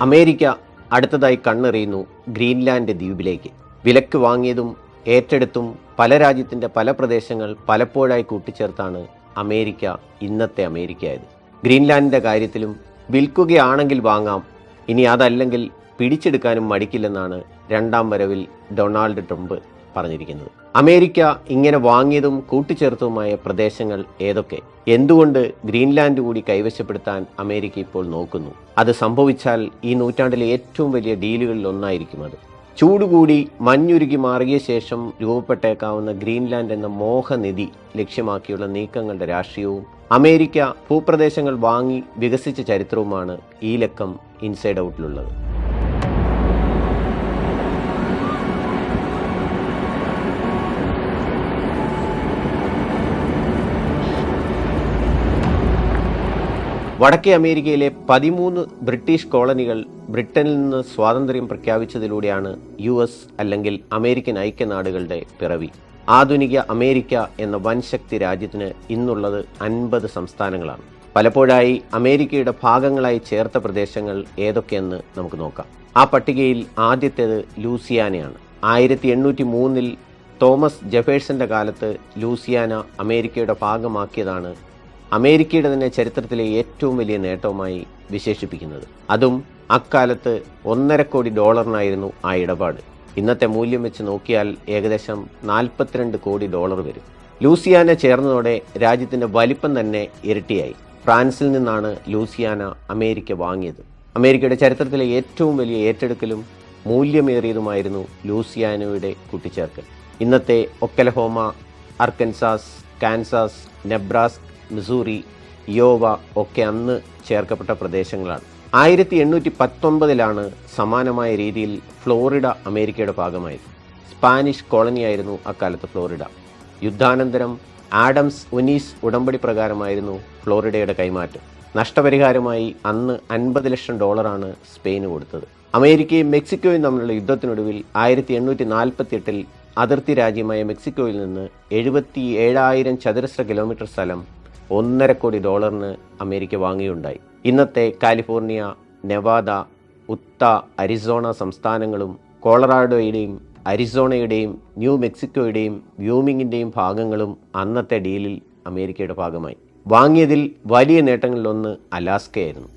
America അടുത്തതായി കണ്ണെറിയുന്നു Greenland ദ്വീപിലേക്ക്. വിലക്ക് വാങ്ങിയതും ഏറ്റെടുത്തും പല രാജ്യത്തിന്റെ പല പ്രദേശങ്ങൾ പലപ്പോഴായി കൂട്ടിച്ചേർത്താണ് അമേരിക്ക ഇന്നത്തെ അമേരിക്കയായത്. ഗ്രീൻലാൻഡിന്റെ കാര്യത്തിലും വിൽക്കുകയാണെങ്കിൽ വാങ്ങാം ഇനി അതല്ലെങ്കിൽ പിടിച്ചെടുക്കാനും മടിക്കില്ലെന്നാണ് രണ്ടാം വരവിൽ ഡൊണാൾഡ് ട്രംപ് പറഞ്ഞിരിക്കുന്നത്. അമേരിക്ക ഇങ്ങനെ വാങ്ങിയതും കൂട്ടിച്ചേർത്തതുമായ പ്രദേശങ്ങൾ ഏതൊക്കെ? എന്തുകൊണ്ട് ഗ്രീൻലാൻഡ് കൂടി കൈവശപ്പെടുത്താൻ അമേരിക്ക ഇപ്പോൾ നോക്കുന്നു? അത് സംഭവിച്ചാൽ ഈ നൂറ്റാണ്ടിലെ ഏറ്റവും വലിയ ഡീലുകളിൽ ഒന്നായിരിക്കും അത്. ചൂടുകൂടി മഞ്ഞുരുകി മാറിയ ശേഷം രൂപപ്പെട്ടേക്കാവുന്ന ഗ്രീൻലാൻഡ് എന്ന മോഹനിധി ലക്ഷ്യമാക്കിയുള്ള നീക്കങ്ങളുടെ രാഷ്ട്രീയവും അമേരിക്ക ഭൂപ്രദേശങ്ങൾ വാങ്ങി വികസിച്ച ചരിത്രവുമാണ് ഈ ലക്കം ഇൻസൈഡ് ഔട്ടിലുള്ളത്. വടക്കേ അമേരിക്കയിലെ പതിമൂന്ന് ബ്രിട്ടീഷ് കോളനികൾ ബ്രിട്ടനിൽ നിന്ന് സ്വാതന്ത്ര്യം പ്രഖ്യാപിച്ചതിലൂടെയാണ് യു എസ് അല്ലെങ്കിൽ അമേരിക്കൻ ഐക്യനാടുകളുടെ പിറവി. ആധുനിക അമേരിക്ക എന്ന വൻശക്തി രാജ്യത്തിന് ഇന്നുള്ളത് അൻപത് സംസ്ഥാനങ്ങളാണ്. പലപ്പോഴായി അമേരിക്കയുടെ ഭാഗങ്ങളായി ചേർത്ത പ്രദേശങ്ങൾ ഏതൊക്കെയെന്ന് നമുക്ക് നോക്കാം. ആ പട്ടികയിൽ ആദ്യത്തേത് ലൂസിയാനയാണ്. ആയിരത്തി എണ്ണൂറ്റി മൂന്നിൽ തോമസ് ജെഫേഴ്സന്റെ കാലത്ത് ലൂസിയാന അമേരിക്കയുടെ ഭാഗമാക്കിയതാണ് അമേരിക്കയുടെ തന്നെ ചരിത്രത്തിലെ ഏറ്റവും വലിയ നേട്ടവുമായി വിശേഷിപ്പിക്കുന്നത്. അതും അക്കാലത്ത് ഒന്നര കോടി ഡോളറിനായിരുന്നു ആ ഇടപാട്. ഇന്നത്തെ മൂല്യം വെച്ച് നോക്കിയാൽ ഏകദേശം നാൽപ്പത്തിരണ്ട് കോടി ഡോളർ വരും. ലൂസിയാന ചേർന്നതോടെ രാജ്യത്തിന്റെ വലിപ്പം തന്നെ ഇരട്ടിയായി. ഫ്രാൻസിൽ നിന്നാണ് ലൂസിയാന അമേരിക്ക വാങ്ങിയത്. അമേരിക്കയുടെ ചരിത്രത്തിലെ ഏറ്റവും വലിയ ഏറ്റെടുക്കലും മൂല്യമേറിയതുമായിരുന്നു ലൂസിയാനയുടെ കൂട്ടിച്ചേർക്കൽ. ഇന്നത്തെ Oklahoma Arkansas Kansas Nebraska Missouri Iowa ഒക്കെ അന്ന് ചേർക്കപ്പെട്ട പ്രദേശങ്ങളാണ്. ആയിരത്തി എണ്ണൂറ്റി പത്തൊൻപതിലാണ് സമാനമായ രീതിയിൽ ഫ്ലോറിഡ അമേരിക്കയുടെ ഭാഗമായത്. സ്പാനിഷ് കോളനിയായിരുന്നു അക്കാലത്ത് ഫ്ലോറിഡ. യുദ്ധാനന്തരം ആഡംസ് ഒനീസ് ഉടമ്പടി പ്രകാരമായിരുന്നു ഫ്ലോറിഡയുടെ കൈമാറ്റം. നഷ്ടപരിഹാരമായി അന്ന് അൻപത് ലക്ഷം ഡോളറാണ് സ്പെയിന് കൊടുത്തത്. അമേരിക്കയും മെക്സിക്കോയും തമ്മിലുള്ള യുദ്ധത്തിനൊടുവിൽ ആയിരത്തി എണ്ണൂറ്റി നാൽപ്പത്തി എട്ടിൽ അതിർത്തി രാജ്യമായ മെക്സിക്കോയിൽ നിന്ന് എഴുപത്തി ഏഴായിരം ചതുരശ്ര കിലോമീറ്റർ സ്ഥലം ഒന്നര കോടി ഡോളറിന് അമേരിക്ക വാങ്ങിയുണ്ടായി ഇന്നത്തെ കാലിഫോർണിയ നെവാദ ഉത്ത അരിസോണ സംസ്ഥാനങ്ങളും കോളറാഡോയുടെയും അരിസോണയുടെയും ന്യൂ മെക്സിക്കോയുടെയും വ്യൂമിങ്ങിന്റെയും ഭാഗങ്ങളും അന്നത്തെ ഡീലിൽ അമേരിക്കയുടെ ഭാഗമായി. വാങ്ങിയതിൽ വലിയ നേട്ടങ്ങളിലൊന്ന് അലാസ്കയായിരുന്നു.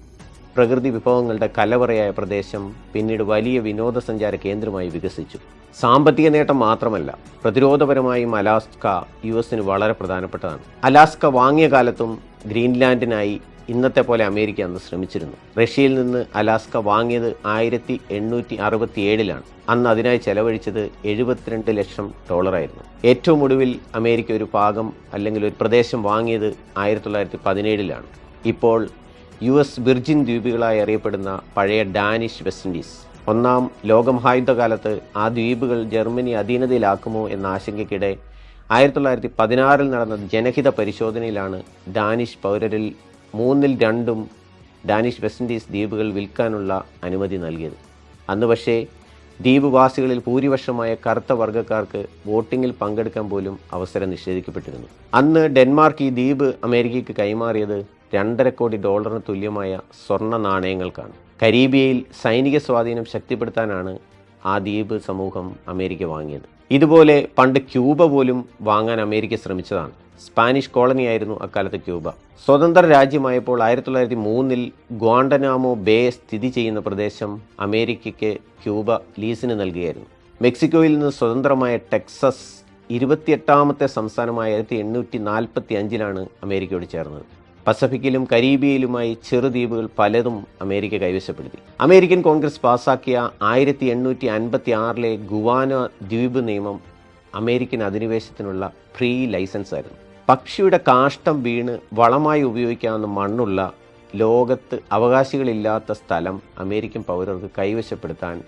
പ്രകൃതി വിഭവങ്ങളുടെ കലവറയായ പ്രദേശം പിന്നീട് വലിയ വിനോദസഞ്ചാര കേന്ദ്രമായി വികസിച്ചു. സാമ്പത്തിക നേട്ടം മാത്രമല്ല പ്രതിരോധപരമായും അലാസ്ക യു എസിന് വളരെ പ്രധാനപ്പെട്ടതാണ്. അലാസ്ക വാങ്ങിയ കാലത്തും ഗ്രീൻലാൻഡിനായി ഇന്നത്തെ പോലെ അമേരിക്ക അന്ന് ശ്രമിച്ചിരുന്നു. റഷ്യയിൽ നിന്ന് അലാസ്ക വാങ്ങിയത് ആയിരത്തി എണ്ണൂറ്റി അറുപത്തി ഏഴിലാണ് അന്ന് അതിനായി ചെലവഴിച്ചത് എഴുപത്തിരണ്ട് ലക്ഷം ഡോളറായിരുന്നു. ഏറ്റവും ഒടുവിൽ അമേരിക്ക ഒരു ഭാഗം അല്ലെങ്കിൽ ഒരു പ്രദേശം വാങ്ങിയത് ആയിരത്തി തൊള്ളായിരത്തി പതിനേഴിലാണ് ഇപ്പോൾ യു എസ് വിർജിൻ ദ്വീപുകളായി അറിയപ്പെടുന്ന പഴയ ഡാനിഷ് വെസ്റ്റ് ഇൻഡീസ്. ഒന്നാം ലോകമഹായുദ്ധകാലത്ത് ആ ദ്വീപുകൾ ജർമ്മനി അധീനതയിലാക്കുമോ എന്ന ആശങ്കയ്ക്കിടെ ആയിരത്തി തൊള്ളായിരത്തി പതിനാറിൽ നടന്ന ജനഹിത പരിശോധനയിലാണ് ഡാനിഷ് പൗരരിൽ മൂന്നിൽ രണ്ടും ഡാനിഷ് വെസ്റ്റ് ഇൻഡീസ് ദ്വീപുകൾ വിൽക്കാനുള്ള അനുമതി നൽകിയത്. അന്ന് പക്ഷേ ദ്വീപുവാസികളിൽ ഭൂരിപക്ഷമായ കറുത്ത വർഗക്കാർക്ക് വോട്ടിങ്ങിൽ പങ്കെടുക്കാൻ പോലും അവസരം നിഷേധിക്കപ്പെട്ടിരുന്നു. അന്ന് ഡെൻമാർക്ക് ഈ ദ്വീപ് അമേരിക്കയ്ക്ക് കൈമാറിയത് രണ്ടര കോടി ഡോളറിന് തുല്യമായ സ്വർണ നാണയങ്ങൾക്കാണ്. കരീബിയയിൽ സൈനിക സ്വാധീനം ശക്തിപ്പെടുത്താനാണ് ആ ദ്വീപ് സമൂഹം അമേരിക്ക വാങ്ങിയത്. ഇതുപോലെ പണ്ട് ക്യൂബ പോലും വാങ്ങാൻ അമേരിക്ക ശ്രമിച്ചതാണ്. സ്പാനിഷ് കോളനിയായിരുന്നു അക്കാലത്ത് ക്യൂബ. സ്വതന്ത്ര രാജ്യമായപ്പോൾ ആയിരത്തി തൊള്ളായിരത്തി മൂന്നിൽ ഗ്വാണ്ടനാമോ ബേ സ്ഥിതി ചെയ്യുന്ന പ്രദേശം അമേരിക്കയ്ക്ക് ക്യൂബ ലീസിന് നൽകുകയായിരുന്നു മെക്സിക്കോയിൽ നിന്ന് സ്വതന്ത്രമായ ടെക്സസ് ഇരുപത്തിയെട്ടാമത്തെ സംസ്ഥാനമായ ആയിരത്തി എണ്ണൂറ്റി നാൽപ്പത്തി അഞ്ചിലാണ് അമേരിക്കയോട് ചേർന്നത്. പസഫിക്കിലും കരീബിയയിലുമായി ചെറുദ്വീപുകൾ പലതും അമേരിക്ക കൈവശപ്പെടുത്തി. അമേരിക്കൻ കോൺഗ്രസ് പാസാക്കിയ ആയിരത്തി എണ്ണൂറ്റി അൻപത്തി ആറിലെ ഗുവാന ദ്വീപ് നിയമം അമേരിക്കൻ അധിനിവേശത്തിനുള്ള ഫ്രീ ലൈസൻസ് ആയിരുന്നു. പക്ഷിയുടെ കാഷ്ടം വീണ് വളമായി ഉപയോഗിക്കാവുന്ന മണ്ണുള്ള ലോകത്ത് അവകാശികളില്ലാത്ത സ്ഥലം അമേരിക്കൻ പൗരർക്ക് കൈവശപ്പെടുത്താൻ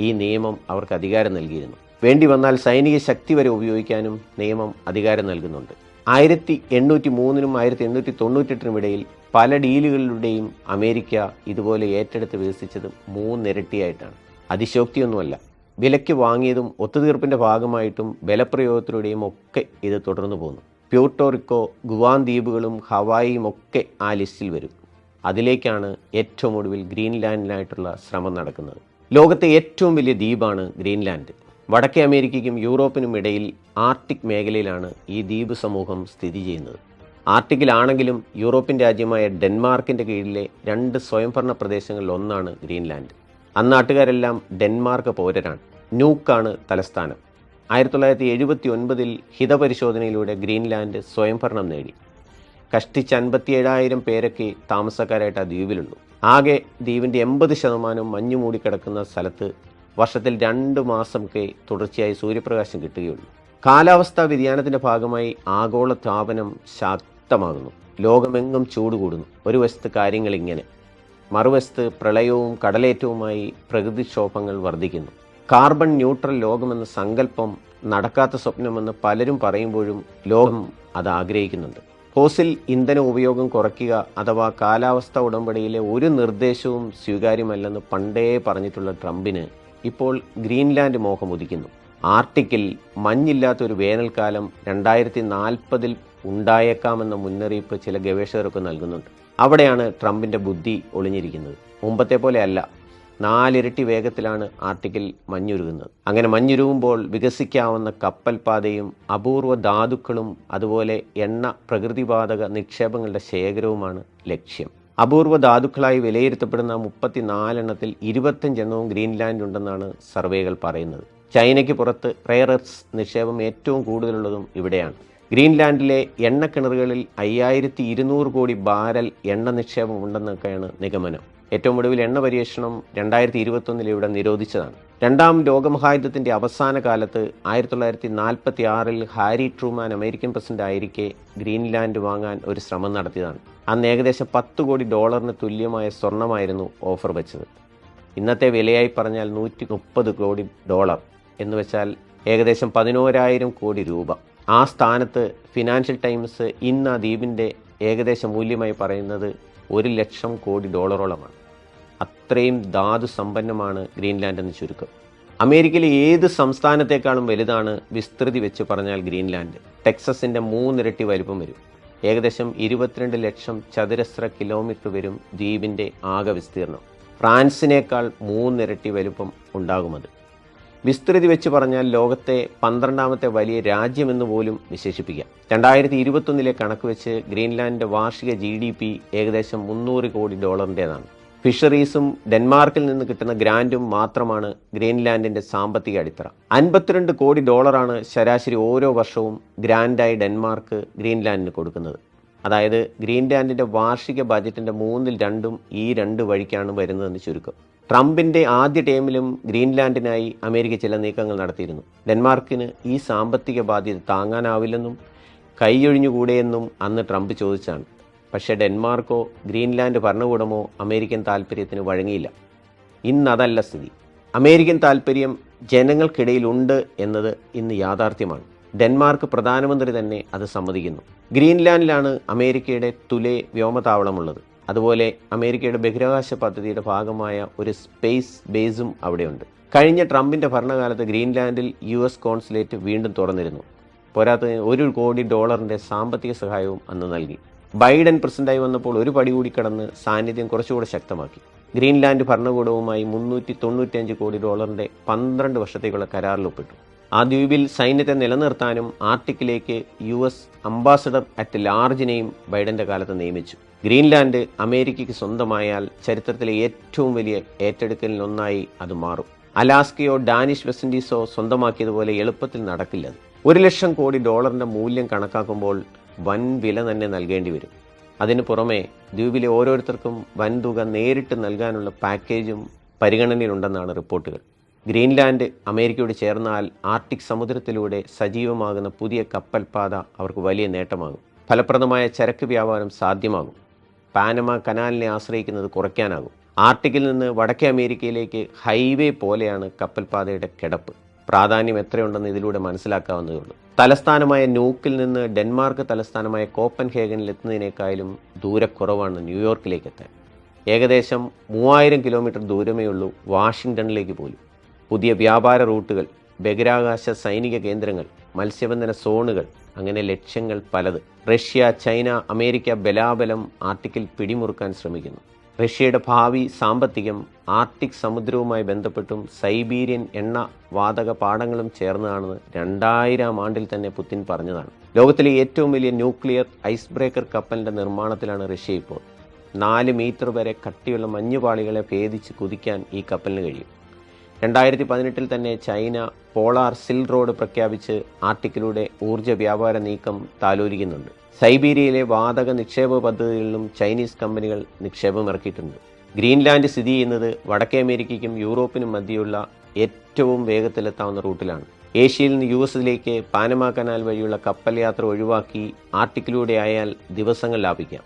ഈ നിയമം അവർക്ക് അധികാരം നൽകിയിരുന്നു. വേണ്ടി വന്നാൽ സൈനിക ശക്തി വരെ ഉപയോഗിക്കാനും നിയമം അധികാരം നൽകുന്നുണ്ട്. ആയിരത്തി എണ്ണൂറ്റി മൂന്നിനും ആയിരത്തി എണ്ണൂറ്റി തൊണ്ണൂറ്റെട്ടിനും ഇടയിൽ പല ഡീലുകളിലൂടെയും അമേരിക്ക ഇതുപോലെ ഏറ്റെടുത്ത് വികസിച്ചത് മൂന്നിരട്ടിയായിട്ടാണ്. അതിശോക്തിയൊന്നുമല്ല വിലയ്ക്ക് വാങ്ങിയതും ഒത്തുതീർപ്പിന്റെ ഭാഗമായിട്ടും ബലപ്രയോഗത്തിലൂടെയും ഒക്കെ ഇത് തുടർന്നു പോന്നു. പ്യൂർട്ടോറിക്കോ ഗുവാൻ ദ്വീപുകളും ഹവായിയും ഒക്കെ ആ ലിസ്റ്റിൽ വരും. അതിലേക്കാണ് ഏറ്റവും ഒടുവിൽ ഗ്രീൻലാൻഡിനായിട്ടുള്ള ശ്രമം നടക്കുന്നത്. ലോകത്തെ ഏറ്റവും വലിയ ദ്വീപാണ് ഗ്രീൻലാൻഡ്. വടക്കേ അമേരിക്കയ്ക്കും യൂറോപ്പിനും ഇടയിൽ ആർട്ടിക് മേഖലയിലാണ് ഈ ദ്വീപ് സമൂഹം സ്ഥിതി ചെയ്യുന്നത്. ആർട്ടിക്കിലാണെങ്കിലും യൂറോപ്യൻ രാജ്യമായ ഡെൻമാർക്കിന്റെ കീഴിലെ രണ്ട് സ്വയംഭരണ പ്രദേശങ്ങളിൽ ഒന്നാണ് ഗ്രീൻലാൻഡ്. അന്നാട്ടുകാരെല്ലാം ഡെൻമാർക്ക് പൗരരാണ്. ന്യൂക്കാണ് തലസ്ഥാനം. ആയിരത്തി തൊള്ളായിരത്തി എഴുപത്തി ഒൻപതിൽ ഹിതപരിശോധനയിലൂടെ ഗ്രീൻലാൻഡ് സ്വയംഭരണം നേടി. കഷ്ടിച്ച് അൻപത്തിയേഴായിരം പേരൊക്കെ താമസക്കാരായിട്ട് ആ ദ്വീപിലുള്ളൂ. ആകെ ദ്വീപിന്റെ എൺപത് ശതമാനം മഞ്ഞു മൂടിക്കിടക്കുന്ന സ്ഥലത്ത് വർഷത്തിൽ രണ്ട് മാസമൊക്കെ തുടർച്ചയായി സൂര്യപ്രകാശം കിട്ടുകയുള്ളൂ. കാലാവസ്ഥാ വ്യതിയാനത്തിന്റെ ഭാഗമായി ആഗോള താപനം ശക്തമാകുന്നു. ലോകമെങ്ങും ചൂട് കൂടുന്നു ഒരു വശത്ത് കാര്യങ്ങൾ ഇങ്ങനെ മറുവശത്ത് പ്രളയവും കടലേറ്റവുമായി പ്രകൃതിക്ഷോഭങ്ങൾ വർദ്ധിക്കുന്നു. കാർബൺ ന്യൂട്രൽ ലോകമെന്ന സങ്കല്പം നടക്കാത്ത സ്വപ്നമെന്ന് പലരും പറയുമ്പോഴും ലോകം അത് ആഗ്രഹിക്കുന്നുണ്ട്. ഫോസിൽ ഇന്ധന ഉപയോഗം കുറയ്ക്കുക അഥവാ കാലാവസ്ഥ ഉടമ്പടിയിലെ ഒരു നിർദ്ദേശവും സ്വീകാര്യമല്ലെന്ന് പണ്ടേ പറഞ്ഞിട്ടുള്ള ട്രംപിന് ഇപ്പോൾ ഗ്രീൻലാൻഡ് മോഹം ഉദിക്കുന്നു. ആർട്ടിക്കിൽ മഞ്ഞില്ലാത്തൊരു വേനൽക്കാലം രണ്ടായിരത്തി നാൽപ്പതിൽ ഉണ്ടായേക്കാമെന്ന മുന്നറിയിപ്പ് ചില ഗവേഷകരൊക്കെ നൽകുന്നുണ്ട്. അവിടെയാണ് ട്രംപിന്റെ ബുദ്ധി ഒളിഞ്ഞിരിക്കുന്നത്. മുമ്പത്തെ പോലെ അല്ല. നാലിരട്ടി വേഗത്തിലാണ് ആർട്ടിക്കിൽ മഞ്ഞുരുകുന്നത്. അങ്ങനെ മഞ്ഞുരുകുമ്പോൾ വികസിക്കാവുന്ന കപ്പൽപാതയും അപൂർവ ധാതുക്കളും അതുപോലെ എണ്ണ പ്രകൃതിവാതക നിക്ഷേപങ്ങളുടെ ശേഖരവുമാണ് ലക്ഷ്യം. അപൂർവ ധാതുക്കളായി വിലയിരുത്തപ്പെടുന്ന മുപ്പത്തിനാലെണ്ണത്തിൽ ഇരുപത്തഞ്ചെണ്ണവും ഗ്രീൻലാൻഡ് ഉണ്ടെന്നാണ് സർവേകൾ പറയുന്നത്. ചൈനയ്ക്ക് പുറത്ത് റെയർ നിക്ഷേപം ഏറ്റവും കൂടുതലുള്ളതും ഇവിടെയാണ്. ഗ്രീൻലാൻഡിലെ എണ്ണക്കിണറുകളിൽ അയ്യായിരത്തി ഇരുന്നൂറ് കോടി ബാരൽ എണ്ണ നിക്ഷേപം ഉണ്ടെന്നൊക്കെയാണ് നിഗമനം. ഏറ്റവും ഒടുവിൽ എണ്ണ പരീക്ഷണം രണ്ടായിരത്തി ഇരുപത്തൊന്നിൽ ഇവിടെ നിരോധിച്ചതാണ്. രണ്ടാം ലോകമഹായുദ്ധത്തിന്റെ അവസാന കാലത്ത് ആയിരത്തി തൊള്ളായിരത്തി നാൽപ്പത്തി ആറിൽ ഹാരി ട്രൂമാൻ അമേരിക്കൻ പ്രസിഡന്റ് ആയിരിക്കെ ഗ്രീൻലാൻഡ് വാങ്ങാൻ ഒരു ശ്രമം നടത്തിയതാണ്. അന്ന് ഏകദേശം പത്ത് കോടി ഡോളറിന് തുല്യമായ സ്വർണമായിരുന്നു ഓഫർ വെച്ചത്. ഇന്നത്തെ വിലയായി പറഞ്ഞാൽ നൂറ്റി മുപ്പത് കോടി ഡോളർ എന്ന് വെച്ചാൽ ഏകദേശം പതിനോരായിരം കോടി രൂപ. ആ സ്ഥാനത്ത് ഫിനാൻഷ്യൽ ടൈംസ് ഇന്ന് ആ ദ്വീപിന്റെ ഏകദേശ മൂല്യമായി പറയുന്നത് ഒരു ലക്ഷം കോടി ഡോളറോളമാണ്. അത്രയും ധാതു സമ്പന്നമാണ് ഗ്രീൻലാൻഡ് എന്ന് ചുരുക്കം. അമേരിക്കയിലെ ഏത് സംസ്ഥാനത്തേക്കാളും വലുതാണ് വിസ്തൃതി വെച്ച് പറഞ്ഞാൽ ഗ്രീൻലാൻഡ്. ടെക്സസിന്റെ മൂന്നിരട്ടി വലിപ്പം വരും. ഏകദേശം ഇരുപത്തിരണ്ട് ലക്ഷം ചതുരശ്ര കിലോമീറ്റർ വരും ദ്വീപിന്റെ ആകെ വിസ്തീർണം. ഫ്രാൻസിനേക്കാൾ മൂന്നിരട്ടി വലുപ്പം ഉണ്ടാകുമത്. വിസ്തൃതി വെച്ച് പറഞ്ഞാൽ ലോകത്തെ പന്ത്രണ്ടാമത്തെ വലിയ രാജ്യമെന്ന് പോലും വിശേഷിപ്പിക്കാം. രണ്ടായിരത്തി ഇരുപത്തൊന്നിലെ കണക്ക് വെച്ച് ഗ്രീൻലാൻഡിന്റെ വാർഷിക ജി ഡി പി ഏകദേശം മുന്നൂറ് കോടി ഡോളറിന്റേതാണ് ഫിഷറീസും ഡെൻമാർക്കിൽ നിന്ന് കിട്ടുന്ന ഗ്രാൻഡും മാത്രമാണ് ഗ്രീൻലാൻഡിന്റെ സാമ്പത്തിക അടിത്തറ. അൻപത്തിരണ്ട് കോടി ഡോളറാണ് ശരാശരി ഓരോ വർഷവും ഗ്രാൻഡായി ഡെൻമാർക്ക് ഗ്രീൻലാൻഡിന് കൊടുക്കുന്നത്. അതായത് ഗ്രീൻലാൻഡിന്റെ വാർഷിക ബജറ്റിന്റെ മൂന്നിൽ രണ്ടും ഈ രണ്ട് വഴിക്കാണ് വരുന്നതെന്ന് ചുരുക്കം. ട്രംപിന്റെ ആദ്യ ടേമിലും ഗ്രീൻലാൻഡിനായി അമേരിക്ക ചില നീക്കങ്ങൾ നടത്തിയിരുന്നു. ഡെൻമാർക്കിന് ഈ സാമ്പത്തിക ബാധ്യത താങ്ങാനാവില്ലെന്നും കൈയൊഴിഞ്ഞുകൂടെയെന്നും അന്ന് ട്രംപ് ചോദിച്ചാണ്. പക്ഷേ ഡെൻമാർക്കോ ഗ്രീൻലാൻഡ് ഭരണകൂടമോ അമേരിക്കൻ താൽപ്പര്യത്തിന് വഴങ്ങിയില്ല. ഇന്നതല്ല സ്ഥിതി. അമേരിക്കൻ താൽപ്പര്യം ജനങ്ങൾക്കിടയിലുണ്ട് എന്നത് ഇന്ന് യാഥാർത്ഥ്യമാണ്. ഡെൻമാർക്ക് പ്രധാനമന്ത്രി തന്നെ അത് സമ്മതിക്കുന്നു. ഗ്രീൻലാൻഡിലാണ് അമേരിക്കയുടെ തുലെ വ്യോമതാവളമുള്ളത്. അതുപോലെ അമേരിക്കയുടെ ബഹിരാകാശ പദ്ധതിയുടെ ഭാഗമായ ഒരു സ്പേസ് ബേസും അവിടെയുണ്ട്. കഴിഞ്ഞ ട്രംപിന്റെ ഭരണകാലത്ത് ഗ്രീൻലാൻഡിൽ യു എസ് കോൺസുലേറ്റ് വീണ്ടും തുറന്നിരുന്നു. പോരാത്തതിന് ഒരു കോടി ഡോളറിന്റെ സാമ്പത്തിക സഹായവും അന്ന് നൽകി. ബൈഡൻ പ്രസിഡന്റായി വന്നപ്പോൾ ഒരു പടി കൂടി കടന്ന് സാന്നിധ്യം കുറച്ചുകൂടെ ശക്തമാക്കി. ഗ്രീൻലാൻഡ് ഭരണകൂടവുമായി മുന്നൂറ്റി തൊണ്ണൂറ്റിയഞ്ച് കോടി ഡോളറിന്റെ പന്ത്രണ്ട് വർഷത്തേക്കുള്ള കരാറിൽ ഒപ്പിട്ടു. ആ ദ്വീപിൽ സൈന്യത്തെ നിലനിർത്താനും ആർട്ടിക്കിലേക്ക് യു എസ് അംബാസഡർ അറ്റ് ലാർജിനെയും ബൈഡന്റെ കാലത്ത് നിയമിച്ചു. ഗ്രീൻലാൻഡ് അമേരിക്കയ്ക്ക് സ്വന്തമായാൽ ചരിത്രത്തിലെ ഏറ്റവും വലിയ ഏറ്റെടുക്കലിനൊന്നായി അത് മാറും. അലാസ്കയോ ഡാനിഷ് വെസ്റ്റ് ഇൻഡീസോ സ്വന്തമാക്കിയതുപോലെ എളുപ്പത്തിൽ നടക്കില്ലത്. ഒരു ലക്ഷം കോടി ഡോളറിന്റെ മൂല്യം കണക്കാക്കുമ്പോൾ വൻ വില തന്നെ നൽകേണ്ടി വരും. അതിനു പുറമെ ദ്വീപിലെ ഓരോരുത്തർക്കും വൻ തുക നേരിട്ട് നൽകാനുള്ള പാക്കേജും പരിഗണനയിലുണ്ടെന്നാണ് റിപ്പോർട്ടുകൾ. ഗ്രീൻലാൻഡ് അമേരിക്കയോട് ചേർന്നാൽ ആർട്ടിക് സമുദ്രത്തിലൂടെ സജീവമാകുന്ന പുതിയ കപ്പൽപാത അവർക്ക് വലിയ നേട്ടമാകും. ഫലപ്രദമായ ചരക്ക് വ്യാപാരം സാധ്യമാകും. പാനമ കനാലിനെ ആശ്രയിക്കുന്നത് കുറയ്ക്കാനാകും. ആർട്ടിക്കിൽ നിന്ന് വടക്കേ അമേരിക്കയിലേക്ക് ഹൈവേ പോലെയാണ് കപ്പൽപാതയുടെ കിടപ്പ്. പ്രാധാന്യം എത്രയുണ്ടെന്ന് ഇതിലൂടെ മനസ്സിലാക്കാവുന്നതേ ഉള്ളൂ. തലസ്ഥാനമായ ന്യൂക്കിൽ നിന്ന് ഡെൻമാർക്ക് തലസ്ഥാനമായ കോപ്പൻഹേഗനിൽ എത്തുന്നതിനേക്കാളും ദൂരക്കുറവാണ് ന്യൂയോർക്കിലേക്ക് എത്താൻ ഏകദേശം മൂവായിരം കിലോമീറ്റർ ദൂരമേ ഉള്ളൂ വാഷിങ്ടണിലേക്ക് പോലും. പുതിയ വ്യാപാര റൂട്ടുകൾ ബഹിരാകാശ സൈനിക കേന്ദ്രങ്ങൾ മത്സ്യബന്ധന സോണുകൾ അങ്ങനെ ലക്ഷ്യങ്ങൾ പലത് റഷ്യ ചൈന അമേരിക്ക ബലാബലം ആർട്ടിക്കിൽ പിടിമുറുക്കാൻ ശ്രമിക്കുന്നു. റഷ്യയുടെ ഭാവി സാമ്പത്തികം ആർട്ടിക് സമുദ്രവുമായി ബന്ധപ്പെട്ടും സൈബീരിയൻ എണ്ണ വാതക പാടങ്ങളും ചേർന്നതാണെന്ന് രണ്ടായിരം ആണ്ടിൽ തന്നെ പുത്തിൻ പറഞ്ഞതാണ്. ലോകത്തിലെ ഏറ്റവും വലിയ ന്യൂക്ലിയർ ഐസ് ബ്രേക്കർ കപ്പലിന്റെ നിർമ്മാണത്തിലാണ് റഷ്യ ഇപ്പോൾ. നാല് മീറ്റർ വരെ കട്ടിയുള്ള മഞ്ഞുപാളികളെ ഭേദിച്ച് കുതിക്കാൻ ഈ കപ്പലിന് കഴിയും. രണ്ടായിരത്തി പതിനെട്ടിൽ തന്നെ ചൈന പോളാർ സിൽ റോഡ് പ്രഖ്യാപിച്ച് ആർട്ടിക്കിലൂടെ ഊർജ വ്യാപാര നീക്കം താലോലിക്കുന്നുണ്ട്. സൈബീരിയയിലെ വാതക നിക്ഷേപ പദ്ധതികളിലും ചൈനീസ് കമ്പനികൾ നിക്ഷേപം ഇറക്കിയിട്ടുണ്ട്. ഗ്രീൻലാൻഡ് സ്ഥിതി ചെയ്യുന്നത് വടക്കേ അമേരിക്കയ്ക്കും യൂറോപ്പിനും മധ്യയുള്ള ഏറ്റവും വേഗത്തിലെത്താവുന്ന റൂട്ടിലാണ്. ഏഷ്യയിൽ നിന്ന് യു എസിലേക്ക് പാനമ കനാൽ വഴിയുള്ള കപ്പൽ യാത്ര ഒഴിവാക്കി ആർട്ടിക്കിലൂടെ ആയാൽ ദിവസങ്ങൾ ലാഭിക്കാം.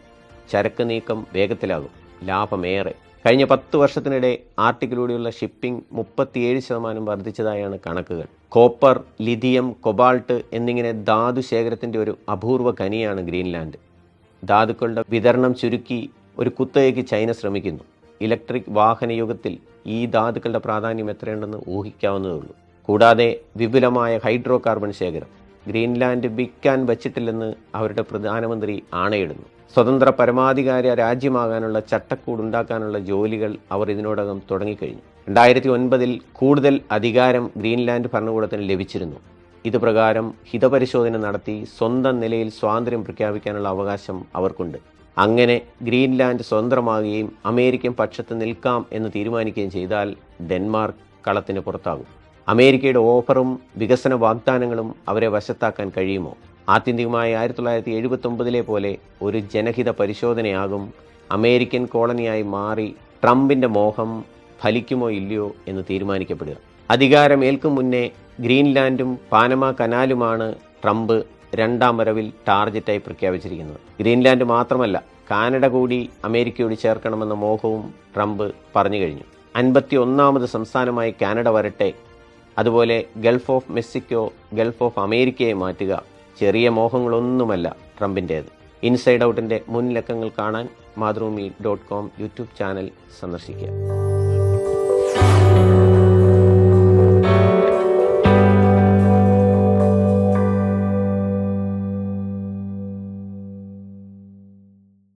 ചരക്ക് നീക്കം വേഗത്തിലാകും. ലാഭമേറെ. കഴിഞ്ഞ പത്ത് വർഷത്തിനിടെ ആർട്ടിക്കിലൂടെയുള്ള ഷിപ്പിംഗ് മുപ്പത്തിയേഴ് ശതമാനം വർദ്ധിച്ചതായാണ് കണക്കുകൾ. കോപ്പർ ലിഥിയം കൊബാൾട്ട് എന്നിങ്ങനെ ധാതു ശേഖരത്തിന്റെ ഒരു അപൂർവ ഖനിയാണ് ഗ്രീൻലാൻഡ്. ധാതുക്കളുടെ വിതരണം ചുരുക്കി ഒരു കുത്തകയ്ക്ക് ചൈന ശ്രമിക്കുന്നു. ഇലക്ട്രിക് വാഹന യുഗത്തിൽ ഈ ധാതുക്കളുടെ പ്രാധാന്യം എത്രയുണ്ടെന്ന് ഊഹിക്കാവുന്നതേ ഉള്ളൂ കൂടാതെ വിപുലമായ ഹൈഡ്രോ കാർബൺ ശേഖരം ഗ്രീൻലാൻഡ് വിൽക്കാൻ വച്ചിട്ടില്ലെന്ന് അവരുടെ പ്രധാനമന്ത്രി ആണയിടുന്നു. സ്വതന്ത്ര പരമാധികാര രാജ്യമാകാനുള്ള ചട്ടക്കൂട് ഉണ്ടാക്കാനുള്ള ജോലികൾ അവർ ഇതിനോടകം തുടങ്ങിക്കഴിഞ്ഞു. രണ്ടായിരത്തി ഒൻപതിൽ കൂടുതൽ അധികാരം ഗ്രീൻലാൻഡ് ഭരണകൂടത്തിന് ലഭിച്ചിരുന്നു. ഇതുപ്രകാരം ഹിതപരിശോധന നടത്തി സ്വന്തം നിലയിൽ സ്വാതന്ത്ര്യം പ്രഖ്യാപിക്കാനുള്ള അവകാശം അവർക്കുണ്ട്. അങ്ങനെ ഗ്രീൻലാൻഡ് സ്വതന്ത്രമാകുകയും അമേരിക്കൻ പക്ഷത്ത് നിൽക്കാം എന്ന് തീരുമാനിക്കുകയും ചെയ്താൽ ഡെൻമാർക്ക് കളത്തിന് പുറത്താകും. അമേരിക്കയുടെ ഓഫറും വികസന വാഗ്ദാനങ്ങളും അവരെ വശത്താക്കാൻ കഴിയുമോ? ആത്യന്തികമായി ആയിരത്തി തൊള്ളായിരത്തി എഴുപത്തി ഒമ്പതിലെ പോലെ ഒരു ജനഹിത പരിശോധനയാകും. അമേരിക്കൻ കോളനിയായി മാറി ട്രംപിന്റെ മോഹം ഫലിക്കുമോ ഇല്ലയോ എന്ന് തീരുമാനിക്കപ്പെടുക. അധികാരമേൽക്കും മുന്നേ ഗ്രീൻലാൻഡും പാനമ കനാലുമാണ് ട്രംപ് രണ്ടാം വരവിൽ ടാർജറ്റായി പ്രഖ്യാപിച്ചിരിക്കുന്നത്. ഗ്രീൻലാൻഡ് മാത്രമല്ല കാനഡ കൂടി അമേരിക്കയോട് ചേർക്കണമെന്ന മോഹവും ട്രംപ് പറഞ്ഞു കഴിഞ്ഞു. അൻപത്തി ഒന്നാമത് സംസ്ഥാനമായി കാനഡ വരട്ടെ അതുപോലെ Gulf of Mexico Gulf of അമേരിക്കയെ മാറ്റുക ചെറിയ മോഹങ്ങളൊന്നുമല്ല ട്രംപിന്റേത് ഇൻസൈഡ് ഔട്ടിന്റെ മുൻ ലക്കങ്ങൾ കാണാൻ Mathrubhumi dot com YouTube channel സന്ദർശിക്കുക.